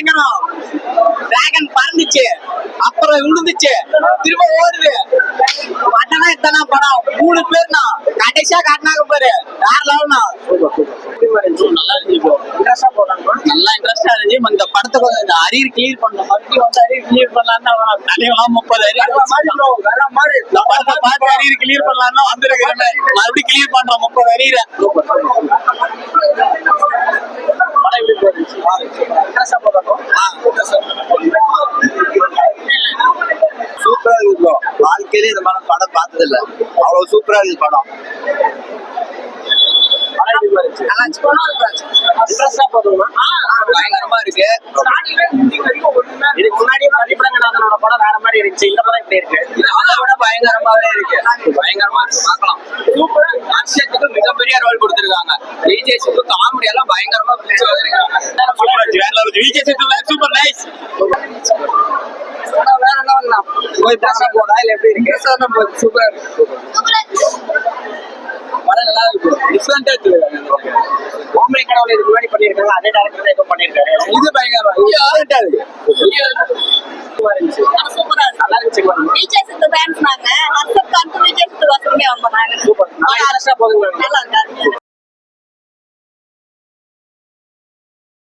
பயங்கரம் டிராகன் பறந்துச்சு. அப்புறம் விழுந்துச்சு. திரும்ப ஓடுது. பட்டனா எத்தனை படம். மூணு பேர்னா. கடைசியா காட்டினாங்க பாரு. வேற லெவல்னா. நல்லா இருந்துச்சு. நல்லா இன்ட்ரெஸ்டா இருந்துச்சு. இந்த படத்தை கொஞ்சம் இந்த அரியர் கிளியர் பண்ண மறுபடியும் வந்து அரியர் கிளியர் பண்ணலாம்னு தலைவெல்லாம் முப்பது அரியர் வேற மாதிரி இந்த படத்தை பார்த்து அரியர் கிளியர் பண்ணலாம்னு வந்திருக்கிறேன். மறுபடியும் கிளியர் பண்றோம் முப்பது அரியரை. படம் எப்படி போயிருச்சு சூப்பரா இருக்கு. ப்ரோ வாழ்க்கையிலே இந்த மாதிரி படம் பார்த்தது இல்ல அவ்வளவு சூப்பரா இருக்கு படம். பயங்கரமா இருக்கு. இதுக்கு முன்னாடி படம் வேற மாதிரி இருந்துச்சு. இந்த படம் இப்படி இருக்கு. அதை விட பயங்கரமாவே இருக்கு. பயங்கரமா இருக்கு. பார்க்கலாம். சூப்பர் அர்ஷத்துக்கு மிகப்பெரிய ரோல் கொடுத்திருக்காங்க. விஜய் சித்து காமெடி எல்லாம் பயங்கரமா பிடிச்சு வந்திருக்காங்க விஜய் சித்து சூப்பர் நைஸ் வேற என்ன போய் பேச போதா இல்ல எப்படி இருக்கு? சூப்பர் படம் நல்லா இருக்கு. டிஃப்ரெண்டா இருக்கு. ஓம்பரை கடவுள் இதுக்கு முன்னாடி பண்ணிருக்காங்க அதே டேரக்டர் எதுவும் பண்ணிருக்காரு இது பயங்கரமா டிஃப்ரெண்டா இருக்கு. சூப்பரா இருக்கு. நல்லா இருந்துச்சு விஜய் சித்து ஃபேன்ஸ் நாங்க. அக்செப்ட் பண்ணிட்டு விஜய் சித்து வசமே நாங்க சூப்பர். நல்லா இருக்காரு